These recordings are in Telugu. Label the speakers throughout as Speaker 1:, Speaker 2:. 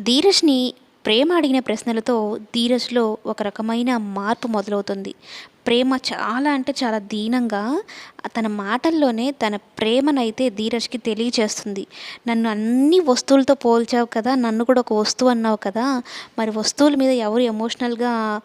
Speaker 1: ధీరజ్ని ప్రేమ అడిగిన ప్రశ్నలతో ధీరజ్లో ఒక రకమైన మార్పు మొదలవుతుంది. ప్రేమ చాలా అంటే చాలా దీనంగా తన మాటల్లోనే తన ప్రేమనైతే ధీరజ్కి తెలియచేస్తుంది నన్ను అన్ని వస్తువులతో పోల్చావు కదా నన్ను కూడా ఒక వస్తువు అన్నావు కదా మరి వస్తువుల మీద ఎవరు ఎమోషనల్గా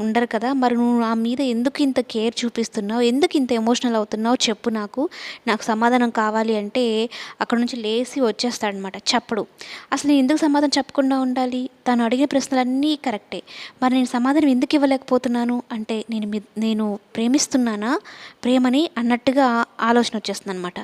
Speaker 1: ఉండరు కదా. మరి నువ్వు నా మీద ఎందుకు ఇంత కేర్ చూపిస్తున్నావు? ఎందుకు ఇంత ఎమోషనల్ అవుతున్నావు? చెప్పు నాకు. నాకు సమాధానం కావాలి అంటే అక్కడ నుంచి లేచి వచ్చేస్తాడనమాట చెప్పడు. అసలు నేను ఎందుకు సమాధానం చెప్పకుండా ఉండాలి? తను అడిగిన ప్రశ్నలన్నీ కరెక్టే. మరి నేను సమాధానం ఎందుకు ఇవ్వలేకపోతున్నాను? అంటే నేను మీ నేను ప్రేమిస్తున్నానా? ప్రేమని అన్నట్టుగా ఆలోచన వచ్చేస్తుంది అనమాట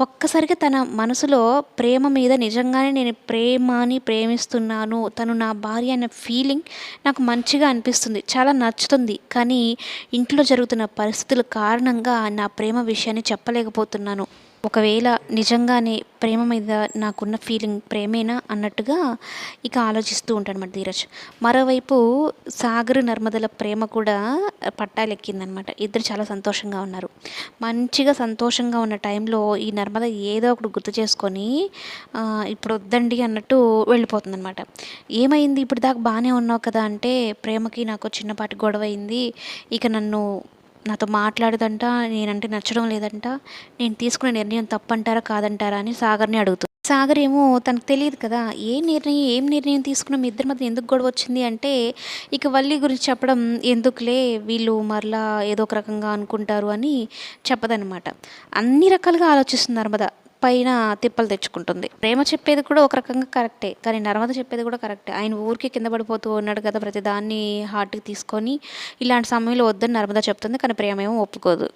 Speaker 1: ఒక్కసారిగా తన మనసులో ప్రేమ మీద నిజంగానే నేను ప్రేమని ప్రేమిస్తున్నాను తను నా భార్య అనే ఫీలింగ్ నాకు మంచిగా అనిపిస్తుంది. చాలా నచ్చుతుంది. కానీ ఇంట్లో జరుగుతున్న పరిస్థితుల కారణంగా నా ప్రేమ విషయాన్ని చెప్పలేకపోతున్నాను. ఒకవేళ నిజంగానే ప్రేమ మీద నాకున్న ఫీలింగ్ ప్రేమేనా అన్నట్టుగా ఇక ఆలోచిస్తూ ఉంటాడనమాట ధీరజ్. మరోవైపు సాగర్ నర్మదల ప్రేమ కూడా పట్టాలెక్కిందనమాట ఇద్దరు చాలా సంతోషంగా ఉన్నారు. మంచిగా సంతోషంగా ఉన్న టైంలో ఈ నర్మద ఏదో ఒకటి గుర్తు చేసుకొని ఇప్పుడు వద్దండి అన్నట్టు వెళ్ళిపోతుందనమాట ఏమైంది? ఇప్పుడు దాకా బాగానే ఉన్నావు కదా అంటే ప్రేమకి నాకు చిన్నపాటి గొడవ అయింది ఇక నన్ను నాతో మాట్లాడదంట నేనంటే నచ్చడం లేదంట నేను తీసుకున్న నిర్ణయం తప్పంటారా కాదంటారా అని సాగర్ని అడుగుతుంది సాగర్ ఏమో తనకు తెలియదు కదా ఏ నిర్ణయం ఏం నిర్ణయం తీసుకున్న మీ ఇద్దరి మధ్య ఎందుకు గొడవ వచ్చింది అంటే ఇక వల్లి గురించి చెప్పడం ఎందుకులే వీళ్ళు మరలా ఏదో ఒక రకంగా అనుకుంటారు అని చెప్పదనమాట అన్ని రకాలుగా ఆలోచిస్తున్నారు నర్మద పైన తిప్పలు తెచ్చుకుంటుంది. ప్రేమ చెప్పేది కూడా ఒక రకంగా కరెక్టే. కానీ నర్మద చెప్పేది కూడా కరెక్టే. ఆయన ఊరికే కింద పడిపోతూ ఉన్నాడు కదా ప్రతి దాన్ని హార్ట్కి తీసుకొని ఇలాంటి సమయంలో వద్దని నర్మద చెప్తుంది. కానీ ప్రేమ ఏమో ఒప్పుకోదు.